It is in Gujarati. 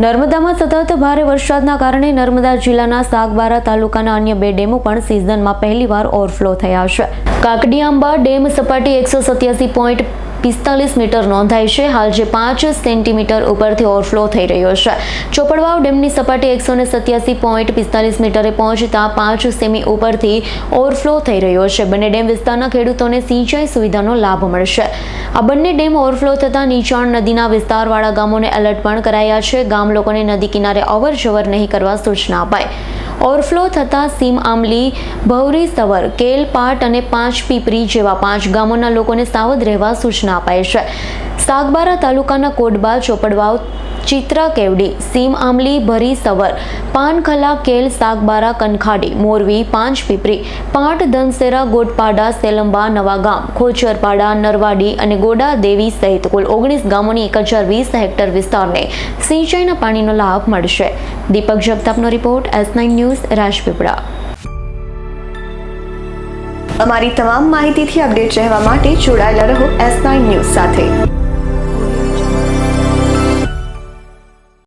નર્મદામાં સતત ભારે વરસાદના કારણે નર્મદા જિલ્લાના સાગબારા તાલુકાના અન્ય બે ડેમો પણ સિઝનમાં પહેલીવાર ઓવરફ્લો થયા છે. કાકડીઆંબા ડેમ સપાટી એકસો સત્યાસી પોઈન્ટ પિસ્તાલીસ મીટર નોંધાઈ છે. હાલ જે પાંચ સેન્ટીમીટર ઉપરથી ઓવરફ્લો થઈ રહ્યો છે. ચોપડવાવ ડેમની સપાટી એકસો ને સત્યાસી પોઈન્ટ પિસ્તાલીસ મીટરે પહોંચતા પાંચ સેમી ઉપરથી ઓવરફ્લો થઈ રહ્યો છે. બંને ડેમ વિસ્તારના ખેડૂતોને સિંચાઈ સુવિધાનો લાભ મળશે. આ બંને ડેમ ઓવરફ્લો થતાં નીચાણ નદીના વિસ્તારવાળા ગામોને એલર્ટ પણ કરાયા છે. ગામ લોકોને નદી કિનારે અવર જવર નહીં કરવા સૂચના અપાઈ. ઓવરફ્લો થતાં સીમ આમલી ભવરી સવર કેલપાટ અને પાંચ પીપરી જેવા પાંચ ગામોના લોકોને સાવધ રહેવા સૂચના અપાઈ છે. સાગબારા તાલુકાના કોડબા, ચોપડવાવ ચિત્રા કેવડી, સીમ આમલી ભરી સવર પાનખલા કેલ, સાગબારા, કનખાડી મોરવી પાંચ પીપરી, પાટ, ધનસેરા, ગોટપાડા, સેલંબા નવાગામ ખોચરપાડા નરવાડી અને ગોડા દેવી સહિત કુલ ઓગણીસ ગામોની એક હજાર વીસ હેક્ટર વિસ્તારને સિંચાઈના પાણીનો લાભ મળશે. Deepak જગતાપનો report, S nine news, Rajpipla. અમારી તમામ માહિતીથી અપડેટ રહેવા માટે જોડાયેલા રહો એસ નાઇન ન્યૂઝ સાથે.